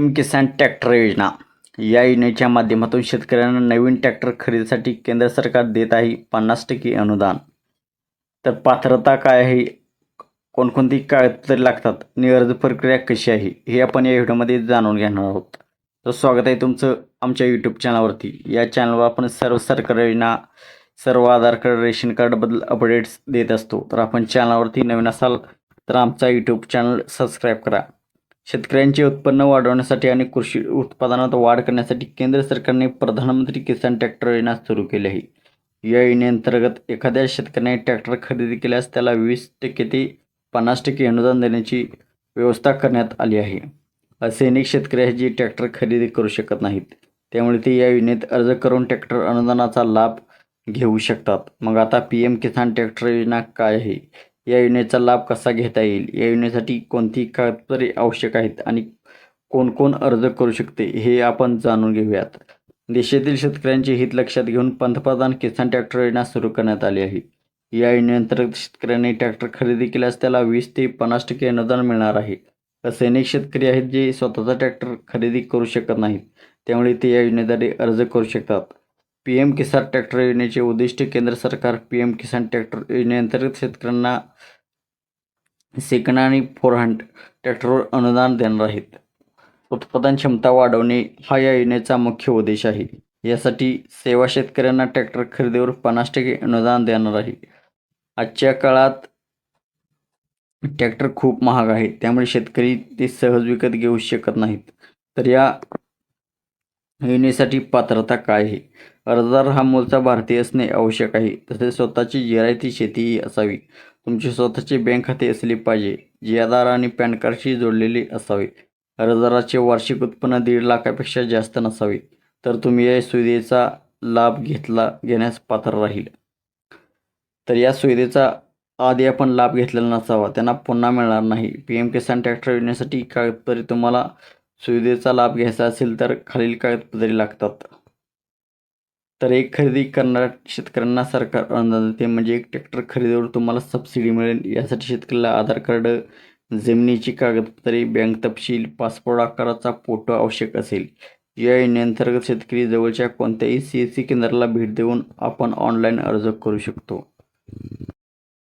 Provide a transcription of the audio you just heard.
PM किसान tractor योजना. या योजनेच्या माध्यमातून शेतकऱ्यांना नवीन ट्रॅक्टर खरेदीसाठी केंद्र सरकार देत आहे पन्नास टक्के अनुदान. तर पात्रता काय आहे? कोणकोणती कागदपत्रे लागतात? आणि अर्ज प्रक्रिया कशी आहे? हे आपण या व्हिडिओमध्ये जाणून घेणार आहोत. तर स्वागत आहे तुमचं आमच्या यूट्यूब चॅनलवरती या चॅनलवर आपण सर्व सरकारी योजना सर्व आधार कार्ड रेशन कार्डबद्दल अपडेट्स देत असतो. तर आपण चॅनलवरती नवीन असाल तर आमचा यूट्यूब चॅनल सबस्क्राईब करा. शेतकऱ्यांचे उत्पन्न वाढवण्यासाठी आणि कृषी उत्पादनात वाढ करण्यासाठी केंद्र सरकारने प्रधानमंत्री किसान ट्रॅक्टर योजना सुरू केली आहे. या योजनेअंतर्गत एखाद्या शेतकऱ्याने ट्रॅक्टर खरेदी केल्यास त्याला वीस टक्के ते पन्नास टक्के अनुदान देण्याची व्यवस्था करण्यात आली आहे. असे अनेक शेतकरी आहेत जे ट्रॅक्टर खरेदी करू शकत नाहीत त्यामुळे ते या योजनेत अर्ज करून ट्रॅक्टर अनुदानाचा लाभ घेऊ शकतात. मग आता पी एम किसान ट्रॅक्टर योजना काय आहे? या योजनेचा लाभ कसा घेता येईल? या योजनेसाठी कोणती कागदपत्रे आवश्यक आहेत आणि कोण कोण अर्ज करू शकते हे आपण जाणून घेऊयात. देशातील शेतकऱ्यांचे हित लक्षात घेऊन पंतप्रधान किसान ट्रॅक्टर योजना सुरू करण्यात आली आहे. या योजनेअंतर्गत शेतकऱ्यांनी ट्रॅक्टर खरेदी केल्यास त्याला वीस ते पन्नास टक्के अनुदान मिळणार आहे. असे अनेक शेतकरी आहेत जे स्वतःचा ट्रॅक्टर खरेदी करू शकत नाहीत त्यामुळे ते या योजनेद्वारे अर्ज करू शकतात. पी एम किसान ट्रॅक्टर योजनेचे उद्दिष्ट केंद्र सरकार पी एम किसान ट्रॅक्टर योजनेअंतर्गत शेतकऱ्यांना सेकंड आणि फोर हंड ट्रॅक्टरवर अनुदान देणार आहेत. उत्पादन क्षमता वाढवणे हा या योजनेचा मुख्य उद्देश आहे. यासाठी सेवा शेतकऱ्यांना ट्रॅक्टर खरेदीवर पन्नास टक्के अनुदान देणार आहे. आजच्या काळात ट्रॅक्टर खूप महाग आहे त्यामुळे शेतकरी ते सहज विकत घेऊ शकत नाहीत. तर या योजनेसाठी पात्रता काय आहे? अर्जदार हा मूळचा भारतीय असणे आवश्यक आहे. तसेच स्वतःची जिरायती शेतीही असावी. तुमचे स्वतःचे बँक खाते असले पाहिजे जियादार आधार आणि पॅन कार्डशी जोडलेले असावे. अर्जदाराचे वार्षिक उत्पन्न दीड लाखापेक्षा जास्त नसावे तर तुम्ही या सुविधेचा लाभ घेतला घेण्यास पात्र राहील. तर या सुविधेचा आधी आपण लाभ घेतलेला नसावा त्यांना पुन्हा मिळणार नाही. पी एम किसान ट्रॅक्टर योजनेसाठी कागदपत्रे तुम्हाला सुविधेचा लाभ घ्यायचा असेल तर खालील कागदपत्रे लागतात. तर एक खरेदी करणाऱ्या शेतकऱ्यांना सरकार अनुदान देते म्हणजे एक ट्रॅक्टर खरेदीवर तुम्हाला सबसिडी मिळेल. यासाठी शेतकऱ्याला आधार कार्ड जमिनीची कागदपत्रे बँक तपशील पासपोर्ट आकाराचा फोटो आवश्यक असेल. या योजनेअंतर्गत शेतकरी जवळच्या कोणत्याही सी एस सी केंद्राला भेट देऊन आपण ऑनलाईन अर्ज करू शकतो.